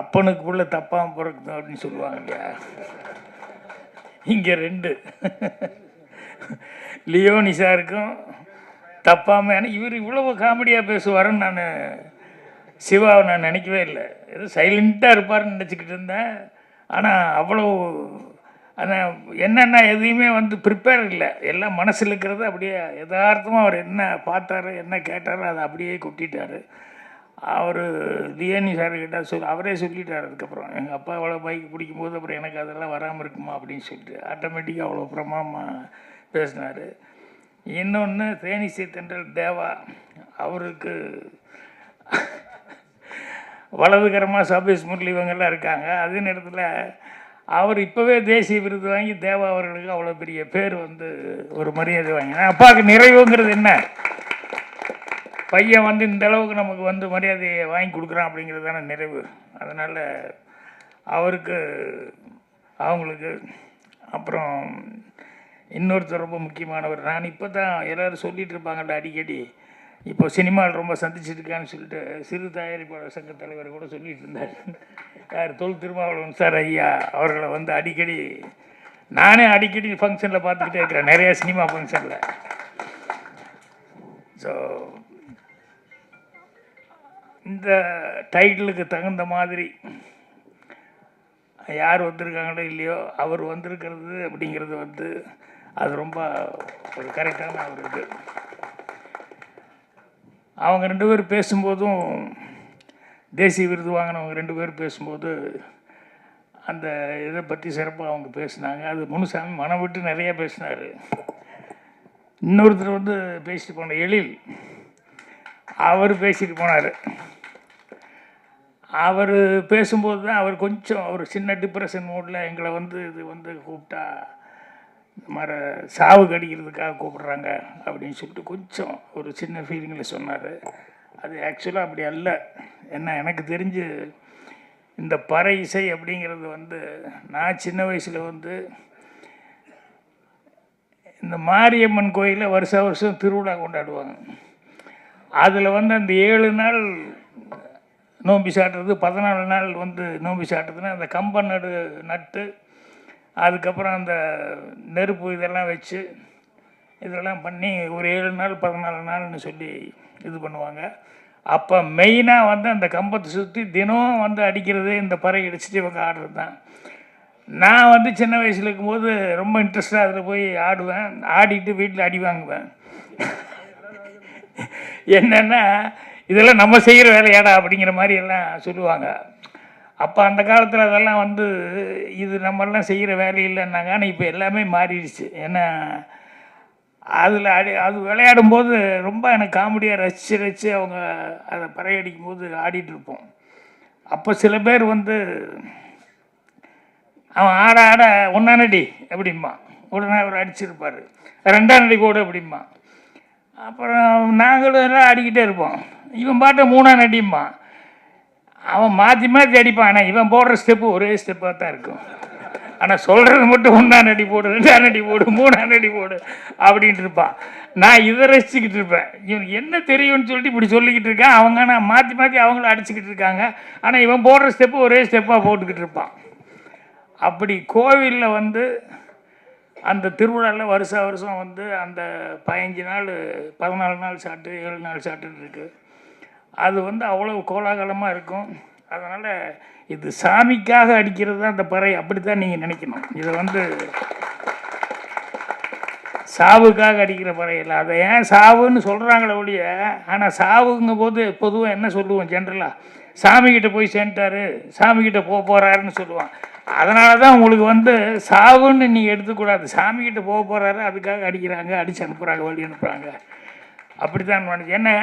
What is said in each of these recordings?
அப்பனுக்கு உள்ள தப்பாம அப்படின்னு சொல்லுவாங்க இல்லையா? இங்கே ரெண்டு. லியோனிஷாருக்கும் தப்பாமல் தப்பாம ஏன்னா இவர் இவ்வளவு காமெடியாக பேசுவாருன்னு நான் சிவாவை நான் நினைக்கவே இல்லை. ஏதோ சைலண்ட்டாக இருப்பாருன்னு நினச்சிக்கிட்டு இருந்தேன். ஆனால் அவ்வளோ ஆனால் என்னென்ன எதையுமே வந்து ப்ரிப்பேர் இல்லை. எல்லாம் மனசில் இருக்கிறது அப்படியே யதார்த்தமாக அவர் என்ன பார்த்தாரு என்ன கேட்டாரோ அதை அப்படியே கொட்டிட்டாரு. அவர் லியானி சார்கிட்ட சொல் அவரே சொல்லிட்டார் அதுக்கப்புறம். எங்கள் அப்பா அவ்வளோ பைக் பிடிக்கும்போது அப்புறம் எனக்கு அதெல்லாம் வராமல் இருக்குமா அப்படின்னு சொல்லிட்டு ஆட்டோமேட்டிக்காக அவ்வளோ பிரமாமா பேசினார். இன்னொன்று தேனிசை தென்றல் தேவா அவருக்கு வலதுகரமாக சபேஷ் முரளி இவங்கெல்லாம் இருக்காங்க. அதே நேரத்தில் அவர் இப்போவே தேசிய விருது வாங்கி தேவா அவர்களுக்கு அவ்வளோ பெரிய பேர் வந்து ஒரு மரியாதை வாங்கினேன் அப்பாவுக்கு நிறைவுங்கிறது என்ன? பையன் வந்து இந்த அளவுக்கு நமக்கு வந்து மரியாதையை வாங்கி கொடுக்குறான் அப்படிங்கிறது தானே நிறைவு. அதனால் அவருக்கு அவங்களுக்கு அப்புறம் இன்னொருத்தர் ரொம்ப முக்கியமானவர். நான் இப்போ தான் எல்லோரும் சொல்லிகிட்டு இருப்பாங்கல்ல அடிக்கடி. இப்போ சினிமாவில் ரொம்ப சந்திச்சிருக்கான்னு இருக்கான்னு சொல்லிட்டு சிறு தயாரிப்பாளர் சங்க தலைவர் கூட சொல்லிட்டு இருந்தார். யார்? தொல் திருமாவளவன் சார் ஐயா அவர்களை வந்து அடிக்கடி நானே அடிக்கடி ஃபங்க்ஷனில் பார்த்துக்கிட்டே இருக்கிறேன். நிறையா சினிமா ஃபங்க்ஷனில் ஸோ இந்த டைட்டிலுக்கு தகுந்த மாதிரி யார் வந்திருக்காங்களோ இல்லையோ அவர் வந்திருக்கிறது அப்படிங்கிறது வந்து அது ரொம்ப ஒரு கரெக்டான ஒரு இது. அவங்க ரெண்டு பேர் பேசும்போதும் தேசிய விருது வாங்கினவங்க ரெண்டு பேர் பேசும்போது அந்த இதை பற்றி சிறப்பாக அவங்க பேசினாங்க. அது முனுசாமி மனம் விட்டு நிறையா பேசினார். இன்னொருத்தர் வந்து பேசிட்டு போன எழில் அவர் பேசிட்டு போனார். அவர் பேசும்போது தான் அவர் கொஞ்சம் ஒரு சின்ன டிப்ரெஷன் மூடில் எங்களை வந்து இது வந்து கூப்பிட்டா இந்த மாதிரி சாவு கடிக்கிறதுக்காக கூப்பிட்றாங்க அப்படின்னு சொல்லிட்டு கொஞ்சம் ஒரு சின்ன ஃபீலிங்கில் சொன்னார். அது ஆக்சுவலாக அப்படி அல்ல. என்ன எனக்கு தெரிஞ்சு இந்த பறை இசை அப்படிங்கிறது வந்து நான் சின்ன வயசில் வந்து இந்த மாரியம்மன் கோயிலில் வருஷ வருஷம் திருவிழா கொண்டாடுவாங்க. அதில் வந்து அந்த ஏழு நாள் நோம்பி சாட்டுறது பதினாலு நாள் வந்து நோம்பி சாட்டுறதுன்னா அந்த கம்ப நடு நட்டு அதுக்கப்புறம் அந்த நெருப்பு இதெல்லாம் வச்சு இதெல்லாம் பண்ணி ஒரு ஏழு நாள் பதினாலு நாள்னு சொல்லி இது பண்ணுவாங்க. அப்போ மெயினாக வந்து அந்த கம்பத்தை சுற்றி தினம் வந்து அடிக்கிறது இந்த பறை அடிச்சுட்டு இவங்க ஆடுறது தான் நான் வந்து சின்ன வயசில் இருக்கும்போது ரொம்ப இன்ட்ரெஸ்டாக அதில் போய் ஆடுவேன். ஆடிட்டு வீட்டில் அடி வாங்குவேன். என்னென்னா இதெல்லாம் நம்ம செய்கிற வேலையாடா அப்படிங்கிற மாதிரி எல்லாம் சொல்லுவாங்க. அப்போ அந்த காலத்தில் அதெல்லாம் வந்து இது நம்மெல்லாம் செய்கிற வேலை இல்லைன்னாங்க. ஆனால் இப்போ எல்லாமே மாறிடுச்சு. ஏன்னா அதில் அடி அது விளையாடும் போது ரொம்ப எனக்கு காமெடியாக ரசித்து ரசித்து அவங்க அதை பறையடிக்கும் போது ஆடிட்டுருப்போம். அப்போ சில பேர் வந்து அவன் ஆட ஆட ஒன்றாம் நடி அப்படிம்பான். உடனே அவர் அடிச்சிருப்பார். ரெண்டாம் நடி கூட அப்படிம்பான். அப்புறம் நாங்களும் எல்லாம் ஆடிக்கிட்டே இருப்போம். இவன் பாட்டை மூணாம் நடிப்பான் அவன் மாற்றி மாற்றி அடிப்பான் ஆனால் இவன் போடுற ஸ்டெப்பு ஒரே ஸ்டெப்பாக தான் இருக்கும். ஆனால் சொல்கிறது மட்டும் ஒன்றாம் நடி போடு ரெண்டாம் நடி போடு மூணாம் நடி போடு அப்படின்ட்டு இருப்பான். நான் இதை ரசிச்சுக்கிட்டு இருப்பேன். இவனுக்கு என்ன தெரியும்னு சொல்லிட்டு இப்படி சொல்லிக்கிட்டு இருக்கான். அவங்க நான் மாற்றி மாற்றி அவங்களும் அடிச்சுக்கிட்டு இருக்காங்க. ஆனால் இவன் போடுற ஸ்டெப்பு ஒரே ஸ்டெப்பாக போட்டுக்கிட்டு இருப்பான். அப்படி கோவிலில் வந்து அந்த திருவிழாவில் வருஷா வருஷம் வந்து அந்த பதினஞ்சு நாள் பதினாலு நாள் சாட்டு ஏழு நாள் சாட்டுன்னு இருக்குது அது வந்து அவ்வளோ கோலாகலமாக இருக்கும். அதனால் இது சாமிக்காக அடிக்கிறது தான் அந்த பறை அப்படி தான் நீங்கள் நினைக்கணும். இதை வந்து சாவுக்காக அடிக்கிற பறையில் அதை ஏன் சாவுன்னு சொல்கிறாங்களே ஒழிய ஆனால் சாவுங்கும் போது பொதுவாக என்ன சொல்லுவோம் ஜென்ரலாக சாமிக்கிட்ட போய் சேர்ந்துட்டாரு சாமிக்கிட்ட போக போகிறாருன்னு சொல்லுவான். அதனால தான் உங்களுக்கு வந்து சாவுன்னு நீங்கள் எடுத்துக்கூடாது. சாமிக்கிட்ட போக போகிறாரு அதுக்காக அடிக்கிறாங்க அடித்து அனுப்புகிறாங்க வழி அனுப்புகிறாங்க அப்படி தான் நினைச்சு ஏன்னா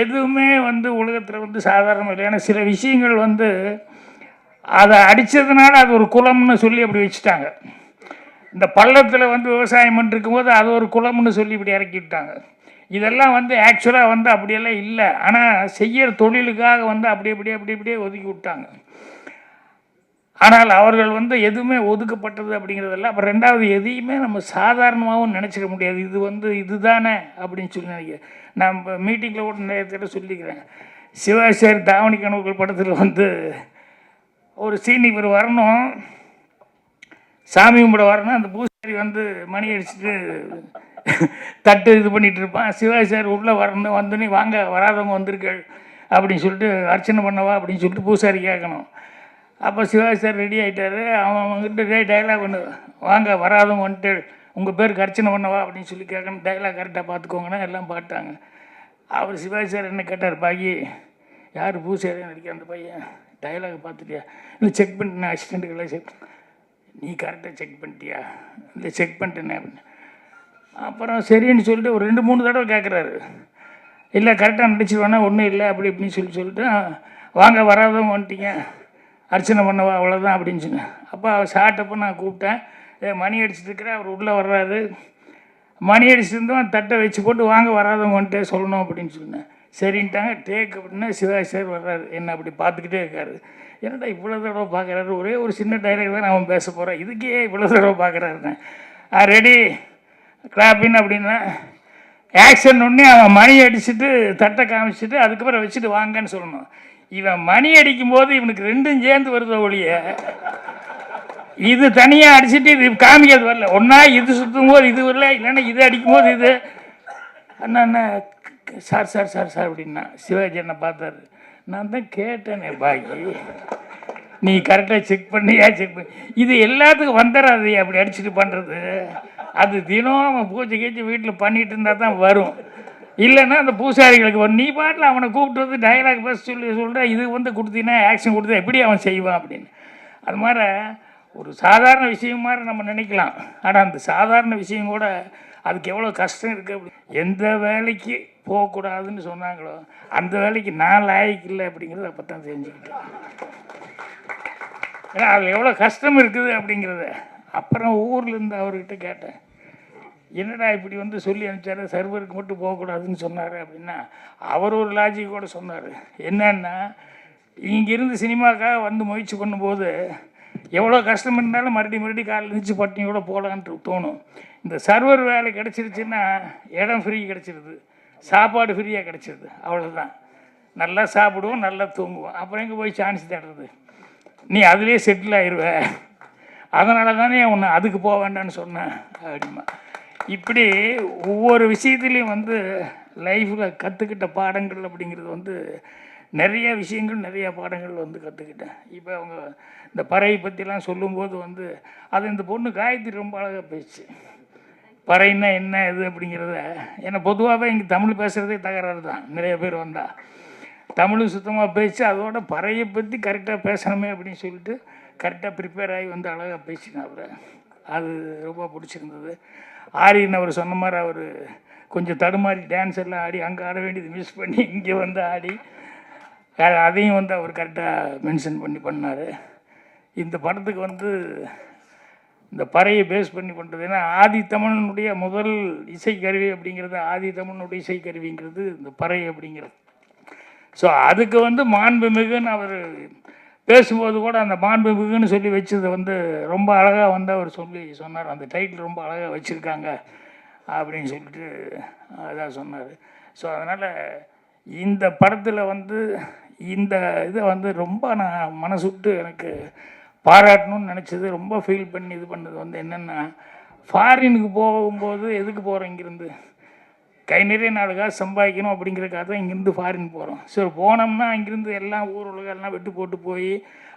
எதுவுமே வந்து உலகத்தில் வந்து சாதாரணம் இல்லை. ஏன்னா சில விஷயங்கள் வந்து அதை அடித்ததுனால அது ஒரு குலம்னு சொல்லி அப்படி வச்சுட்டாங்க. இந்த பள்ளத்தில் வந்து விவசாயம் பண்ணிருக்கும் போது அது ஒரு குலம்னு சொல்லி இப்படி இறக்கி விட்டாங்க. இதெல்லாம் வந்து ஆக்சுவலாக வந்து அப்படியெல்லாம் இல்லை. ஆனால் செய்கிற தொழிலுக்காக வந்து அப்படி அப்படியே அப்படி அப்படியே ஒதுக்கி விட்டாங்க. ஆனால் அவர்கள் வந்து எதுவுமே ஒதுக்கப்பட்டது அப்படிங்கிறதெல்லாம் அப்புறம் ரெண்டாவது எதையுமே நம்ம சாதாரணமாகவும் நினச்சிக்க முடியாது. இது வந்து இதுதானே அப்படின்னு சொல்லி நினைக்கிறேன். நான் இப்போ மீட்டிங்கில் கூட நிறைய தடவை சொல்லிக்கிறேன். சிவாசாரி தாவணி கணவுகள் படத்தில் வந்து ஒரு சீன் இவர் வரணும். சாமி கும்பிட வரணும். அந்த பூசாரி வந்து மணி அடிச்சுட்டு தட்டு இது பண்ணிட்டு இருப்பான். சிவாஜி சார் உள்ளே வரணும். வந்தோடனே வாங்க வராதவங்க வந்திருக்கள். அப்படின்னு சொல்லிட்டு அர்ச்சனை பண்ணவா? அப்படின்னு சொல்லிட்டு பூசாரி கேட்கணும். அப்போ சிவாஜி சார் ரெடி ஆகிட்டாரு அவன் அவங்ககிட்ட டே டைலாக் ஒன்று வாங்க வராதவங்க வந்துட்டு உங்கள் பேருக்கு அர்ச்சனை பண்ணவா? அப்படின்னு சொல்லி கேட்கணும். டைலாக் கரெக்டாக பார்த்துக்கோங்கன்னா எல்லாம் பாட்டாங்க அவர் சிவாஜி சார் என்ன கேட்டார்? பாக்கி யார் பூசாரி நடிக்க அந்த பையன்? டைலாக் பார்த்துட்டியா? இல்லை செக் பண்ணிட்டேன் அசிஸ்டண்ட்டுக்கெல்லாம் செக் நீ கரெக்டாக செக் பண்ணிட்டியா? இல்லை செக் பண்ணிட்டேனே அப்படின்னு. அப்புறம் சரின்னு சொல்லிட்டு ஒரு ரெண்டு மூணு தடவை கேட்குறாரு இல்லை கரெக்டாக நடிச்சிருவானா? ஒன்றும் இல்லை அப்படி இப்படின்னு சொல்லி சொல்லிட்டு வாங்க வராதவங்க வந்துட்டீங்க. அர்ச்சனை பண்ணவா அவ்வளோதான் அப்படின்னு சொன்னேன் அப்போ அவர் சாட்டப்போ நான் கூப்பிட்டேன். ஏ மணி அடிச்சிட்டு அவர் உள்ளே வர்றாரு. மணி அடிச்சிருந்தோம் தட்டை வச்சு போட்டு வாங்க வராதவங்க வந்துட்டே சொல்லணும் அப்படின்னு சொன்னேன் சரின்ட்டாங்க. டேக் அப்படின்னா சிவாஜி சார் வர்றாரு. என்ன அப்படி பார்த்துக்கிட்டே இருக்காரு. என்னடா இவ்வளோ தடவை பார்க்குறாரு? ஒரே ஒரு சின்ன டைலாக் தான் அவன் பேச போகிறேன் இதுக்கே இவ்வளோ தடவை பார்க்குறாருன்னு. ஆ ரெடி கிளாப்பின் அப்படின்னா ஆக்ஷன் ஒன்றே அவன் மணி அடிச்சுட்டு தட்டை காமிச்சிட்டு அதுக்கப்புறம் வச்சுட்டு வாங்கன்னு சொல்லணும். இவன் மணி அடிக்கும் போது இவனுக்கு ரெண்டும் சேர்ந்து வருதோ ஒழிய இது தனியாக அடிச்சுட்டு இது காமிக்கிறது வரல. ஒன்றா இது சுற்றும் போது இது வரல இல்லைன்னா இது அடிக்கும் போது இது. அண்ணா அண்ணா சார் சார் சார் சார் அப்படின்னா சிவாஜி என்ன பார்த்தாரு. நான் தான் கேட்டேனே பாக்கி. நீ கரெக்டாக செக் பண்ணியா செக் பண்ணி. இது எல்லாத்துக்கும் வந்துடாது அப்படி அடிச்சுட்டு பண்ணுறது அது தினம் அவன் பூஜை கீச்சு வீட்டில் பண்ணிட்டு இருந்தால் தான் வரும். இல்லைன்னா அந்த பூசாரிகளுக்கு வரும். நீ பாட்டில் அவனை கூப்பிட்டு வந்து டயலாக் பேச சொல்லி சொல்கிற இது வந்து கொடுத்தீங்கன்னா ஆக்ஷன் கொடுத்தா எப்படி அவன் செய்வான் அப்படின்னு. அது மாதிரி ஒரு சாதாரண விஷயம் மாதிரி நம்ம நினைக்கலாம். ஆனால் அந்த சாதாரண விஷயம் கூட அதுக்கு எவ்வளோ கஷ்டம் இருக்குது அப்படி. எந்த வேலைக்கு போகக்கூடாதுன்னு சொன்னாங்களோ அந்த வேலைக்கு நான் லாய்க்கு இல்லை அப்படிங்கிறத அப்போ தான் தெரிஞ்சுக்கிட்டேன். ஏன்னா அதில் எவ்வளோ கஷ்டம் இருக்குது அப்படிங்கிறத. அப்புறம் ஊரில் இருந்து அவர்கிட்ட கேட்டேன். என்னடா இப்படி வந்து சொல்லி அனுப்பிச்சாரு? சர்வருக்கு மட்டும் போகக்கூடாதுன்னு சொன்னார் அப்படின்னா அவர் ஒரு லாஜிக்கோட சொன்னார். என்னன்னா இங்கேருந்து சினிமாக்காக வந்து முயற்சி பண்ணும்போது எவ்வளோ கஷ்டம் இருந்தாலும் மறுபடியும் மறுபடியும் காலையில் எழுந்திரிச்சு பட்டினியோட போகலான்ட்டு தோணும். இந்த சர்வர் வேலை கிடச்சிருச்சுன்னா இடம் ஃப்ரீ கிடச்சிருது. சாப்பாடு ஃப்ரீயாக கிடச்சிருது. அவ்வளோதான் நல்லா சாப்பிடுவோம் நல்லா தூங்குவோம். அப்புறம் எங்கே போய் சான்ஸ் தேடுறது? நீ அதுலேயே செட்டில் ஆயிடுவ அதனால தானே உன்னை அதுக்கு போக வேண்டான்னு சொன்னேன் அப்படிமா இப்படி ஒவ்வொரு விஷயத்துலையும் வந்து லைஃப்பில் கற்றுக்கிட்ட பாடங்கள் அப்படிங்கிறது வந்து நிறைய விஷயங்கள் நிறைய பாடங்கள் வந்து கற்றுக்கிட்டேன் இப்போ அவங்க இந்த பறவை பற்றிலாம் சொல்லும்போது வந்து அது இந்த பொண்ணு காயத்ரி ரொம்ப அழகாக போயிடுச்சு பறைன்னா என்ன இது அப்படிங்கிறத. ஏன்னா பொதுவாகவே இங்கே தமிழ் பேசுகிறதே தகராறு தான். நிறைய பேர் வந்தால் தமிழும் சுத்தமாக பேசி அதோட பறையை பற்றி கரெக்டாக பேசணுமே அப்படின்னு சொல்லிட்டு கரெக்டாக ப்ரிப்பேர் ஆகி வந்து அழகாக பேசினேன் அவரை. அது ரொம்ப பிடிச்சிருந்தது. ஆரியன் அவர் சொன்ன மாதிரி அவர் கொஞ்சம் தடுமாறி டான்ஸ் எல்லாம் ஆடி அங்கே ஆட வேண்டியது மிஸ் பண்ணி இங்கே வந்து ஆடி அதையும் வந்து அவர் கரெக்டாக மென்ஷன் பண்ணி பண்ணார். இந்த படத்துக்கு வந்து இந்த பறையை பேஸ் பண்ணி பண்ணுறது ஏன்னா ஆதி தமிழனுடைய முதல் இசைக்கருவி அப்படிங்கிறது ஆதி தமிழனுடைய இசைக்கருவிங்கிறது இந்த பறை அப்படிங்கிறது. ஸோ அதுக்கு வந்து மாண்புமிகுன்னு அவர் பேசும்போது கூட அந்த மாண்புமிகுன்னு சொல்லி வச்சது வந்து ரொம்ப அழகாக வந்து அவர் சொல்லி சொன்னார். அந்த டைட்டில் ரொம்ப அழகாக வச்சுருக்காங்க அப்படின்னு சொல்லிட்டு அதான் சொன்னார். ஸோ அதனால் இந்த படத்தில் வந்து இந்த இதை வந்து ரொம்ப நான் மனசு விட்டு எனக்கு பாராட்டணும்னு நினச்சது ரொம்ப ஃபீல் பண்ணி இது பண்ணது வந்து என்னென்னா ஃபாரினுக்கு போகும்போது எதுக்கு போகிறோம் இங்கேருந்து? கை நிறைய நாலு காசு சம்பாதிக்கணும் அப்படிங்கிறக்காக தான் இங்கேருந்து ஃபாரின் போகிறோம் சரி போனோம்னா இங்கேருந்து எல்லாம் ஊர் உலகம் எல்லாம் விட்டு போட்டு போய்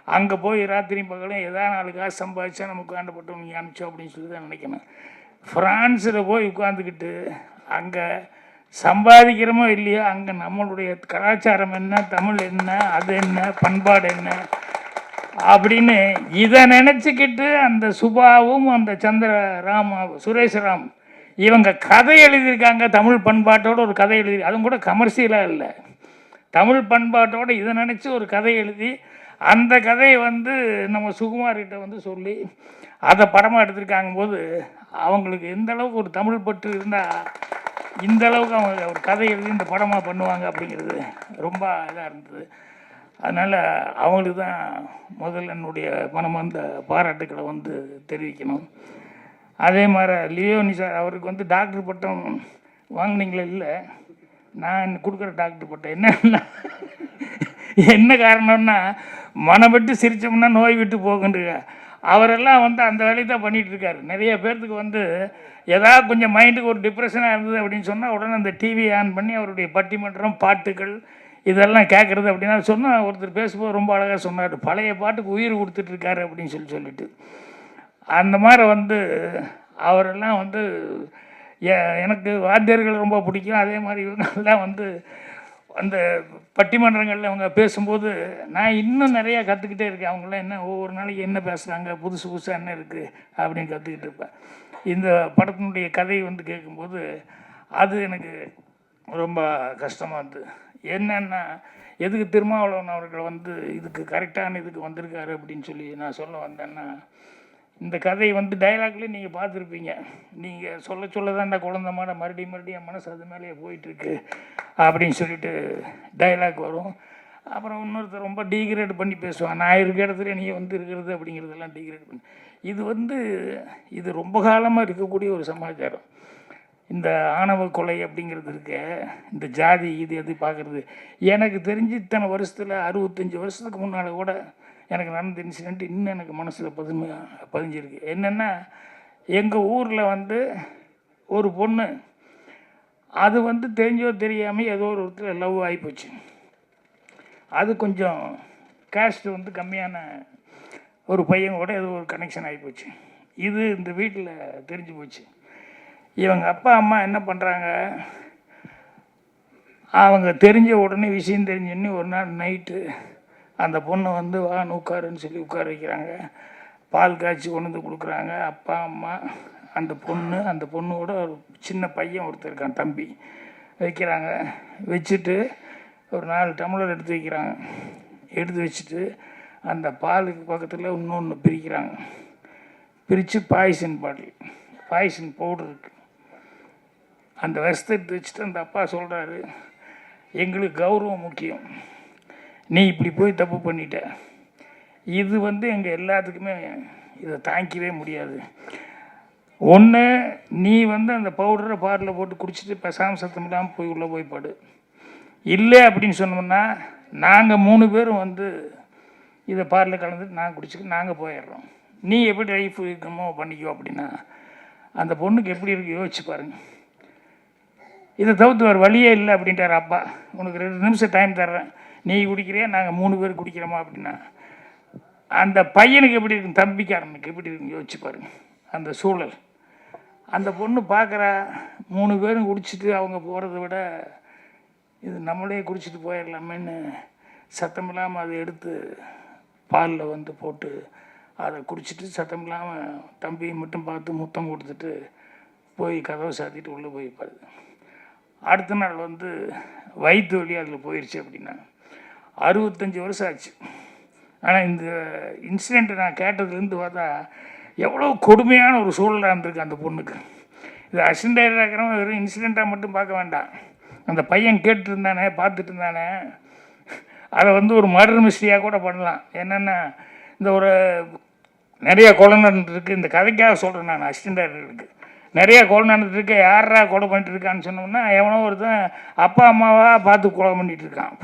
அங்கே போய் ராத்திரி பகலும் எதா நாளுக்காக சம்பாதிச்சா நமக்கு ஆண்டப்பட்டவங்க அனுப்பிச்சோம் அப்படின்னு சொல்லி தான் நினைக்கணும். ஃப்ரான்ஸில் போய் உட்காந்துக்கிட்டு அங்கே சம்பாதிக்கிறோமோ இல்லையோ அங்கே நம்மளுடைய கலாச்சாரம் என்ன தமிழ் என்ன அது என்ன பண்பாடு என்ன அப்படின்னு இதை நினச்சிக்கிட்டு அந்த சுபாவும் அந்த சந்திர ராமா சுரேஷ் ராம் இவங்க கதை எழுதியிருக்காங்க தமிழ் பண்பாட்டோட ஒரு கதை எழுதி அதுவும் கூட கமர்ஷியலாக இல்லை. தமிழ் பண்பாட்டோட இதை நினச்சி ஒரு கதை எழுதி அந்த கதையை வந்து நம்ம சுகுமார்கிட்ட வந்து சொல்லி அதை படமாக எடுத்திருக்காங்க போது அவங்களுக்கு எந்த அளவுக்கு ஒரு தமிழ் பற்று இருந்தால் இந்த அளவுக்கு அவங்க ஒரு கதை எழுதி இந்த படமாக பண்ணுவாங்க அப்படிங்கிறது ரொம்ப இதாக இருந்தது. அதனால் அவங்களுக்கு தான் முதல்ல என்னுடைய மனமார்ந்த பாராட்டுக்களை வந்து தெரிவிக்கணும். அதே மாதிரி லியோனி சார் அவருக்கு வந்து டாக்டர் பட்டம் வாங்கினீங்களே இல்லை? நான் கொடுக்குற டாக்டர் பட்டம். என்னன்னா என்ன காரணம்னா மனம் விட்டு சிரிச்சோம்னா நோய் விட்டு போகுன்றிருக்க. அவரெல்லாம் வந்து அந்த வேலையை தான் பண்ணிகிட்ருக்காரு நிறைய பேர்த்துக்கு வந்து ஏதாவது கொஞ்சம் மைண்டுக்கு ஒரு டிப்ரெஷனாக இருந்தது அப்படின்னு சொன்னால் உடனே அந்த டிவி ஆன் பண்ணி அவருடைய பட்டிமன்றம் பாட்டுகள் இதெல்லாம் கேட்குறது அப்படின்னா சொன்னால் ஒருத்தர் பேசும்போது ரொம்ப அழகாக சொன்னார். பழைய பாட்டுக்கு உயிர் கொடுத்துட்ருக்காரு அப்படின்னு சொல்லி சொல்லிட்டு. அந்த மாதிரி வந்து அவரெல்லாம் வந்து எனக்கு வாத்தியர்கள் ரொம்ப பிடிக்கும். அதே மாதிரி இவங்கெல்லாம் வந்து அந்த பட்டிமன்றங்களில் அவங்க பேசும்போது நான் இன்னும் நிறையா கற்றுக்கிட்டே இருக்கேன். அவங்களாம் என்ன ஒவ்வொரு நாளைக்கு என்ன பேசுகிறாங்க புதுசு புதுசாக என்ன இருக்குது அப்படின்னு கற்றுக்கிட்டு இருப்பேன். இந்த படத்தினுடைய கதை வந்து கேட்கும்போது அது எனக்கு ரொம்ப கஷ்டமாக இருந்தது என்னென்னா எதுக்கு திருமாவளவன் அவர்கள் வந்து இதுக்கு கரெக்டான இதுக்கு வந்திருக்காரு அப்படின்னு சொல்லி நான் சொல்ல வந்தேன்னா இந்த கதை வந்து டைலாக்லேயே நீங்கள் பார்த்துருப்பீங்க. நீங்கள் சொல்ல சொல்ல தான்டா குழந்த மாட மறுபடியும் மறுபடியும் என் மனசு அது மேலேயே போயிட்டுருக்கு அப்படின்னு சொல்லிட்டு டைலாக் வரும். அப்புறம் இன்னொருத்தர் ரொம்ப டீக்ரேட் பண்ணி பேசுவான் நான் இருக்க இடத்துல நீ வந்து இருக்கிறது அப்படிங்கிறதெல்லாம் டீக்ரேட் பண்ணி. இது வந்து இது ரொம்ப காலமாக இருக்கக்கூடிய ஒரு சமாச்சாரம். இந்த ஆணவ கொலை அப்படிங்கிறது இருக்க இந்த ஜாதி இது எது பார்க்குறது. எனக்கு தெரிஞ்சு இத்தனை வருஷத்தில் அறுபத்தஞ்சி வருஷத்துக்கு முன்னால் கூட எனக்கு நடந்த இன்சிடெண்ட் இன்னும் எனக்கு மனசில் பதுமை பதிஞ்சிருக்கு. என்னென்னா எங்கள் ஊரில் வந்து ஒரு பொண்ணு அது வந்து தெரிஞ்சோ தெரியாமல் ஏதோ ஒரு ஒருத்தர் லவ் ஆகிப்போச்சு அது கொஞ்சம் காஸ்ட் வந்து கம்மியான ஒரு பையன் கூட ஏதோ ஒரு கனெக்ஷன் ஆகிப்போச்சு இது இந்த வீட்டில் தெரிஞ்சு போச்சு. இவங்க அப்பா அம்மா என்ன பண்ணுறாங்க அவங்க தெரிஞ்ச உடனே விஷயம் தெரிஞ்சோடனே ஒரு நாள் நைட்டு அந்த பொண்ணை வந்து வா உட்காருன்னு சொல்லி உட்கார வைக்கிறாங்க. பால் காய்ச்சி கொண்டு வந்து கொடுக்குறாங்க. அப்பா அம்மா அந்த பொண்ணு அந்த பொண்ணோட ஒரு சின்ன பையன் ஒருத்தர் இருக்கான் தம்பி. வைக்கிறாங்க. வச்சுட்டு ஒரு நாலு டம்ளர் எடுத்து வைக்கிறாங்க. எடுத்து வச்சுட்டு அந்த பாலுக்கு பக்கத்தில் இன்னொன்று பிரிக்கிறாங்க. பிரித்து பாய்சன் பாட்டில் பாய்சன் பவுடர் இருக்குது அந்த விஷத்தை எடுத்து வச்சுட்டு அந்த அப்பா சொல்கிறாரு எங்களுக்கு கௌரவம் முக்கியம். நீ இப்படி போய் தப்பு பண்ணிட்ட. இது வந்து எங்கள் எல்லாத்துக்குமே இதை தாங்கிக்கவே முடியாது. ஒன்று நீ வந்து அந்த பவுடரை பாரில் போட்டு குடிச்சிட்டு பேசாமல் சத்தம் இல்லாமல் போய் உள்ளே போய் படு. இல்லை அப்படின்னு சொன்னோம்னா நாங்கள் மூணு பேரும் வந்து இதை பாரில் கலந்துட்டு நாங்கள் குடிச்சிட்டு நாங்கள் போயிடுறோம். நீ எப்படி லைஃப் இருக்கணுமோ பண்ணிக்கோ அப்படின்னா அந்த பொண்ணுக்கு எப்படி இருக்கு யோசிச்சு பாருங்கள் இதை தவிர்த்து வேறு வழியே இல்லை அப்படின்ட்டார் அப்பா. உனக்கு ரெண்டு நிமிஷம் டைம் தர்றேன். நீ குடிக்கிறியா? நாங்கள் மூணு பேர் குடிக்கிறோமா அப்படின்னா அந்த பையனுக்கு எப்படி இருக்கும் தம்பிக்காரனுக்கு எப்படி இருக்கும் யோசிச்சு பாருங்க. அந்த சூழல். அந்த பொண்ணு பார்க்குறா மூணு பேரும் குடிச்சிட்டு அவங்க போகிறத விட இது நம்மளே குடிச்சிட்டு போயிடலாமேன்னு சத்தம் இல்லாமல் அதை எடுத்து பாலில் வந்து போட்டு அதை குடிச்சிட்டு சத்தம் இல்லாமல் தம்பியை மட்டும் பார்த்து முத்தம் கொடுத்துட்டு போய் கதவை சாத்திட்டு உள்ளே போய் பாருது அடுத்த நாள் வந்து வயிற்று வலி அதில் போயிடுச்சு அப்படின்னா அறுபத்தஞ்சி வருஷம் ஆச்சு. ஆனால் இந்த இன்சிடெண்ட்டை நான் கேட்டதுலேருந்து பார்த்தா எவ்வளோ கொடுமையான ஒரு சூழலாக இருந்திருக்கு அந்த பொண்ணுக்கு. இது அசிஸ்டண்டாக இருக்கிறவங்க வெறும் இன்சிடெண்ட்டாக மட்டும் பார்க்க வேண்டாம். அந்த பையன் கேட்டுருந்தானே பார்த்துட்டு இருந்தானே அதை வந்து ஒரு மர்டர் மிஸ்ட்ரியாக கூட பண்ணலாம். என்னென்னா இந்த ஒரு நிறைய கொலை நடந்துருக்கு. இந்த கதைக்காக சொல்கிறேன் நான் அசிஸ்டண்டாக நிறையா நிறைய கொலை நடந்துட்டுருக்கு யாரா கொலை பண்ணிட்டு இருக்கான்னு சொன்னோம்னா எவனோ ஒருத்தன் அப்பா அம்மாவாக பார்த்து கொலை பண்ணிட்டு இருக்கான்.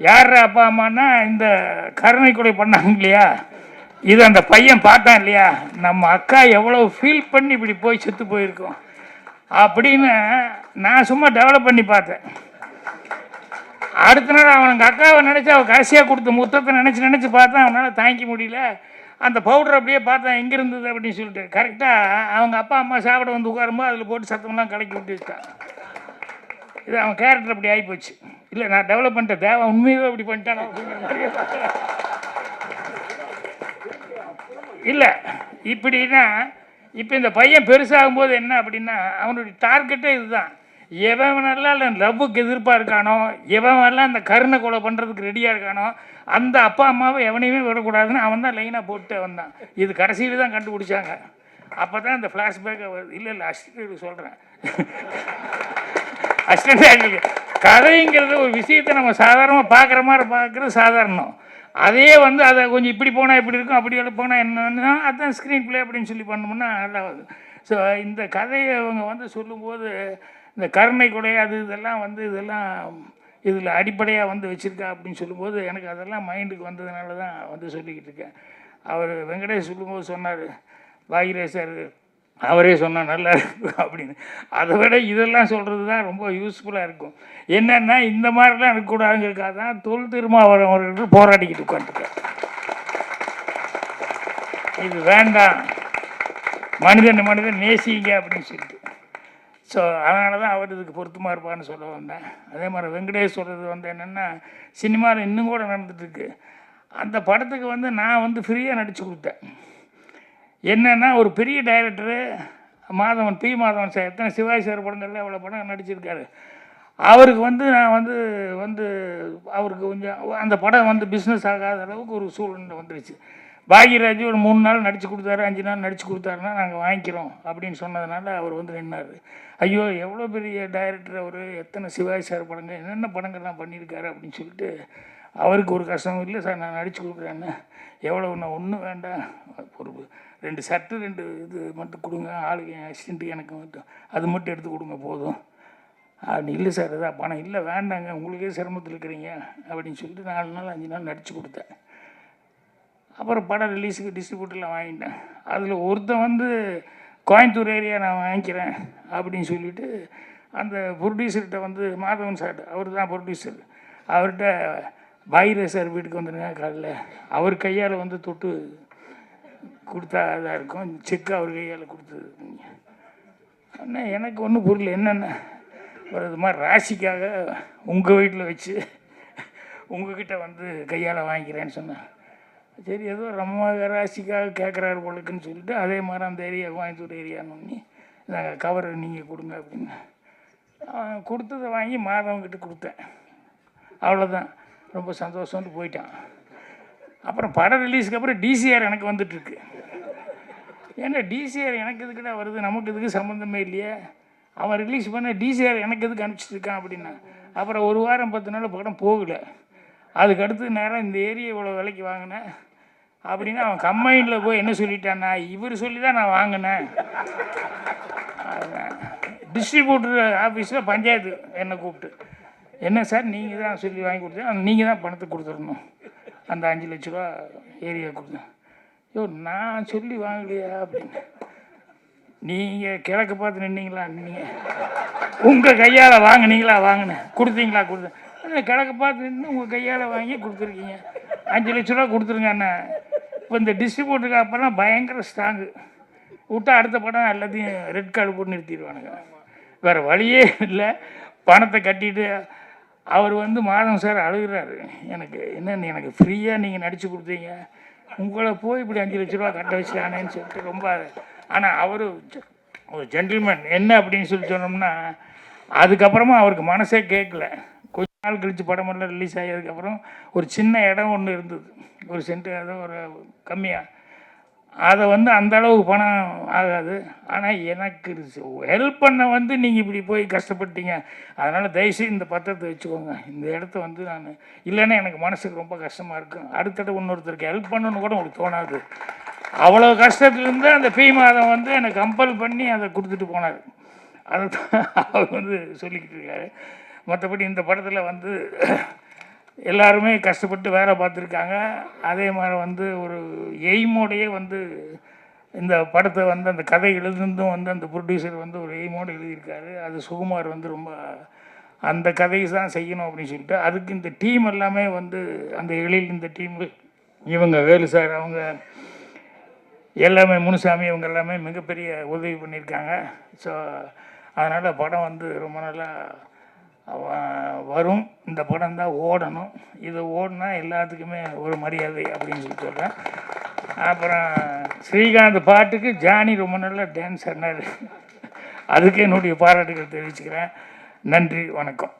யார் அப்பா அம்மானா இந்த கருணை கொலை பண்ணாங்க இல்லையா? இது அந்த பையன் பார்த்தான் இல்லையா? நம்ம அக்கா எவ்வளோ ஃபீல் பண்ணி இப்படி போய் செத்து போயிருக்கோம். அப்படின்னு நான் சும்மா டெவலப் பண்ணி பார்த்தேன். அடுத்த நாள் அவனுக்கு அக்காவை நினச்சி அவள் கடைசியாக கொடுத்த முத்தத்தை நினச்சி நினச்சி பார்த்தா அவனால் தாங்கிக்க முடியல. அந்த பவுடர் அப்படியே பார்த்தேன் எங்கே இருந்தது அப்படின்னு சொல்லிட்டு கரெக்டாக அவங்க அப்பா அம்மா சாப்பிட வந்து உட்காரும்போது அதில் போட்டு சத்தம்லாம் கலக்கி விட்டு வச்சிட்டான் இது அவன் கேரக்டர் அப்படி ஆகிப்போச்சு இல்லை நான் டெவலப் பண்ணிட்டேன் தேவை உண்மையாகவே அப்படி பண்ணிட்டானோ அப்படிங்கிற மாதிரியே இல்லை இப்படின்னா இப்போ இந்த பையன் பெருசாகும்போது என்ன அப்படின்னா அவனுடைய டார்கெட்டே இதுதான். எவனெல்லாம் லவ்வுக்கு எதிர்ப்பாக இருக்கானோ எவனெல்லாம் இந்த கருணை கொலை பண்ணுறதுக்கு ரெடியாக இருக்கானோ அந்த அப்பா அம்மாவை எவனையுமே விடக்கூடாதுன்னு அவன் தான் லைனாக போட்டு வந்தான் இது கடைசியில் தான் கண்டுபிடிச்சாங்க. அப்போ தான் இந்த ஃப்ளாஷ்பேக்கை வருது. இல்லை இல்லை அசிஸ்டன்ட் சொல்கிறேன் அசிஸ்டன்ட் கதைங்கிறது ஒரு விஷயத்தை நம்ம சாதாரணமாக பார்க்குற மாதிரி பார்க்குறது சாதாரணம். அதே வந்து அதை கொஞ்சம் இப்படி போனால் இப்படி இருக்கும் அப்படி போனால் என்னன்னா அதுதான் ஸ்க்ரீன் பிளே அப்படின்னு சொல்லி பண்ணோம்னா நல்லா ஸோ இந்த கதையை அவங்க வந்து சொல்லும்போது இந்த கருணை கொலை அது இதெல்லாம் வந்து இதெல்லாம் இதில் அடிப்படையாக வந்து வச்சுருக்கா அப்படின்னு சொல்லும்போது எனக்கு அதெல்லாம் மைண்டுக்கு வந்ததுனால தான் வந்து சொல்லிக்கிட்டு இருக்கேன். அவர் வெங்கடேஷ் சொல்லும்போது சொன்னார் பாகிரேஷ் சார் அவரே சொன்னால் நல்லா இருக்கும் அப்படின்னு. அதை விட இதெல்லாம் சொல்கிறது தான் ரொம்ப யூஸ்ஃபுல்லாக இருக்கும். என்னென்னா இந்த மாதிரிலாம் இருக்கக்கூடாதுங்கிறக்காக தான் தொல் திருமாவளவன் அவர்கள் போராடிக்கிட்டு உட்காந்துருக்கார் இது வேண்டாம். மனிதன் மனிதன் நேசிங்க அப்படின்னு சொல்லிட்டு. ஸோ அதனால தான் அவர் இதுக்கு பொருத்தமாக இருப்பான்னு சொல்ல வந்தேன். அதே மாதிரி வெங்கடேஷ் சொல்கிறது வந்து என்னென்னா சினிமாவில் இன்னும் கூட நடந்துட்டுருக்கு அந்த படத்துக்கு வந்து நான் வந்து ஃப்ரீயாக நடித்து கொடுத்தேன். என்னென்னா ஒரு பெரிய director Madhavan P Madhavan sir எத்தனை சிவாஜி சார் படங்கள்ல அவ்வளோ படம் நடிச்சிருக்காரு. அவருக்கு வந்து நான் வந்து வந்து அவருக்கு கொஞ்சம் அந்த படம் வந்து பிஸ்னஸ் ஆகாத அளவுக்கு ஒரு சூழ்நிலை வந்துருச்சு. பாக்யராஜ் ஒரு மூணு நாள் நடித்து கொடுத்தாரு அஞ்சு நாள் நடித்து கொடுத்தாருன்னா நாங்கள் வாங்கிக்கிறோம் அப்படின்னு சொன்னதுனால அவர் வந்து நின்னார். ஐயோ எவ்வளோ பெரிய டைரக்டர் அவர் எத்தனை சிவாஜி சார் படங்கள் என்னென்ன படங்கள்லாம் பண்ணியிருக்காரு அப்படின்னு சொல்லிட்டு அவருக்கு ஒரு கஷ்டம் இல்லை சார் நான் நடித்து கொடுக்குறேன்னு. எவ்வளோ நான் ஒன்றும் வேண்டாம் பொறுப்பு. ரெண்டு சர்ட்டு ரெண்டு இது மட்டும் கொடுங்க. ஆளுக்கு என் அசிஸ்டண்ட்டு எனக்கு மட்டும். அது மட்டும் எடுத்து கொடுங்க போதும். அப்படி இல்லை சார் அதான் பணம் இல்லை வேண்டாங்க. உங்களுக்கே சிரமத்தில் இருக்கிறீங்க. அப்படின்னு சொல்லிட்டு நாலு நாள் அஞ்சு நாள் நடித்து கொடுத்தேன். அப்புறம் படம் ரிலீஸுக்கு டிஸ்ட்ரிபியூட்டரில் வாங்கிட்டேன். அதில் ஒருத்தன் வந்து கோயம்புத்தூர் ஏரியா நான் வாங்கிக்கிறேன் அப்படின்னு சொல்லிட்டு அந்த ப்ரொடியூசர்கிட்ட வந்து மாதவன் சார் அவர் தான் ப்ரொடியூசர் அவர்கிட்ட பாயிரே சார் வீட்டுக்கு வந்துடுங்க காலையில் அவர் கையால் வந்து தொட்டு கொடுத்தா இதாக இருக்கும். செக் அவர் கையால் கொடுத்தது. அண்ணா எனக்கு ஒன்றும் புரியல. என்னென்ன? ஒரு இது மாதிரி ராசிக்காக உங்கள் வீட்டில் வச்சு உங்ககிட்ட வந்து கையால் வாங்கிக்கிறேன்னு சொன்னேன் சரி ஏதோ ரொம்ப ராசிக்காக கேட்குறாரு போலுக்குன்னு சொல்லிட்டு அதே மாதிரி அந்த ஏரியா கோயம்புத்தூர் ஏரியான்னு ஒன்று நாங்கள் கவர் நீங்கள் கொடுங்க அப்படின்னு. அவன் கொடுத்ததை வாங்கி மாதவங்கிட்ட கொடுத்தேன். அவ்வளோதான் ரொம்ப சந்தோஷம்னு போயிட்டான். அப்புறம் படம் ரிலீஸ்க்கு அப்புறம் டிசிஆர் எனக்கு வந்துட்டுருக்கு. ஏன்னா டிசிஆர் எனக்கு எதுக்குடா வருது? நமக்கு எதுக்கு சம்மந்தமே இல்லையே. அவன் ரிலீஸ் பண்ண டிசிஆர் எனக்கு எதுக்கு அனுப்பிச்சிருக்கான் அப்படின்னா அப்புறம் ஒரு வாரம் பத்து நாள் படம் போகலை. அதுக்கு அடுத்து நேரம் இந்த ஏரியா இவ்வளோ விலைக்கு வாங்கினேன். அப்படின்னு அவன் கம்பெனியில் போய் என்ன சொல்லிட்டான்னா இவர் சொல்லி தான் நான் வாங்கினேன். டிஸ்ட்ரிபியூட்டர் ஆஃபீஸில் பஞ்சாயத்து என்னை கூப்பிட்டு என்ன சார் நீங்கள் தான் சொல்லி வாங்கி கொடுத்தேன் நீங்கள் தான் பணத்தை கொடுத்துடணும். அந்த அஞ்சு லட்ச ரூபா ஏரியா கொடுத்தேன். ஐயோ நான் சொல்லி வாங்கலையா அப்படின்னு. நீங்கள் கிழக்கு பார்த்து நின்னீங்களா? நீங்கள் உங்கள் கையால் வாங்கினீங்களா? வாங்கினேன். கொடுத்தீங்களா? கொடுத்தேன். கிழக்கு பார்த்து நின்று உங்கள் கையால் வாங்கி கொடுத்துருக்கீங்க. அஞ்சு லட்ச ரூபா கொடுத்துருங்க அண்ணன் இப்போ இந்த டிஸ்ட்ரிபியூட்டருக்கு அப்புறம் பயங்கர ஸ்ட்ராங்கு விட்டா அடுத்த படம் எல்லாத்தையும் ரெட் கார்டு போட்டு நிறுத்திடுவானுங்க. வேறு வழியே இல்லை. பணத்தை கட்டிட்டு அவர் வந்து மாதம் சார் அழுகிறாரு. எனக்கு என்னென்னு எனக்கு ஃப்ரீயாக நீங்கள் நடித்து கொடுத்தீங்க. உங்களை போய் இப்படி அஞ்சு லட்ச ரூபா கட்ட வச்சுட்டானேன்னு சொல்லிட்டு ரொம்ப ஆனால் அவர் ஒரு ஜென்டில்மேன் என்ன அப்படின்னு சொல்லி சொன்னோம்னா அதுக்கப்புறமா அவருக்கு மனசே கேட்கல கொஞ்ச நாள் கழித்து படமெல்லாம் ரிலீஸ் ஆகியதுக்கப்புறம் ஒரு சின்ன இடம் ஒன்று இருந்தது. ஒரு சென்ட் ஏதோ ஒரு கம்மியாக அதை வந்து அந்த அளவுக்கு பணம் ஆகாது. ஆனால் எனக்கு ஹெல்ப் பண்ண வந்து நீங்கள் இப்படி போய் கஷ்டப்பட்டீங்க. அதனால் தயவுசெய்து இந்த பத்திரத்தை வச்சுக்கோங்க. இந்த இடத்த வந்து நான் இல்லைன்னா எனக்கு மனசுக்கு ரொம்ப கஷ்டமாக இருக்கும். அடுத்தட இன்னொருத்தருக்கு ஹெல்ப் பண்ணணும்னு கூட உங்களுக்கு தோணாது. அவ்வளோ கஷ்டத்துலேருந்து அந்த பி மாதம் வந்து என்னை கம்பல் பண்ணி அதை கொடுத்துட்டு போனார். அதை தான் அவர் வந்து சொல்லிக்கிட்டு இருக்காரு. மற்றபடி இந்த படத்தில் வந்து எல்லாருமே கஷ்டப்பட்டு வேலை பார்த்துருக்காங்க. அதே மாதிரி வந்து ஒரு எய்மோடையே வந்து இந்த படத்தை வந்து அந்த கதை எழுதுந்தும் வந்து அந்த ப்ரொடியூசர் வந்து ஒரு எய்மோடு எழுதியிருக்காரு. அது சுகுமார் வந்து ரொம்ப அந்த கதையை தான் செய்யணும் அப்படின்னு சொல்லிட்டு அதுக்கு இந்த டீம் எல்லாமே வந்து அந்த எழில் இந்த டீம் இவங்க வேலு சார் அவங்க எல்லாமே முனுசாமி இவங்க எல்லாமே மிகப்பெரிய உதவி பண்ணியிருக்காங்க. ஸோ அதனால் படம் வந்து ரொம்ப நல்லா வரும். இந்த படம் தான் ஓடணும். இது ஓடினா எல்லாத்துக்குமே ஒரு மரியாதை அப்படின்னு சொல்லி சொல்கிறேன் அப்புறம் ஸ்ரீகாந்த் பாட்டுக்கு ஜானி ரொம்ப நல்லா டான்ஸ் ஆடினார் அதுக்கு என்னுடைய பாராட்டுகள் தெரிவிச்சுக்கிறேன். நன்றி வணக்கம்.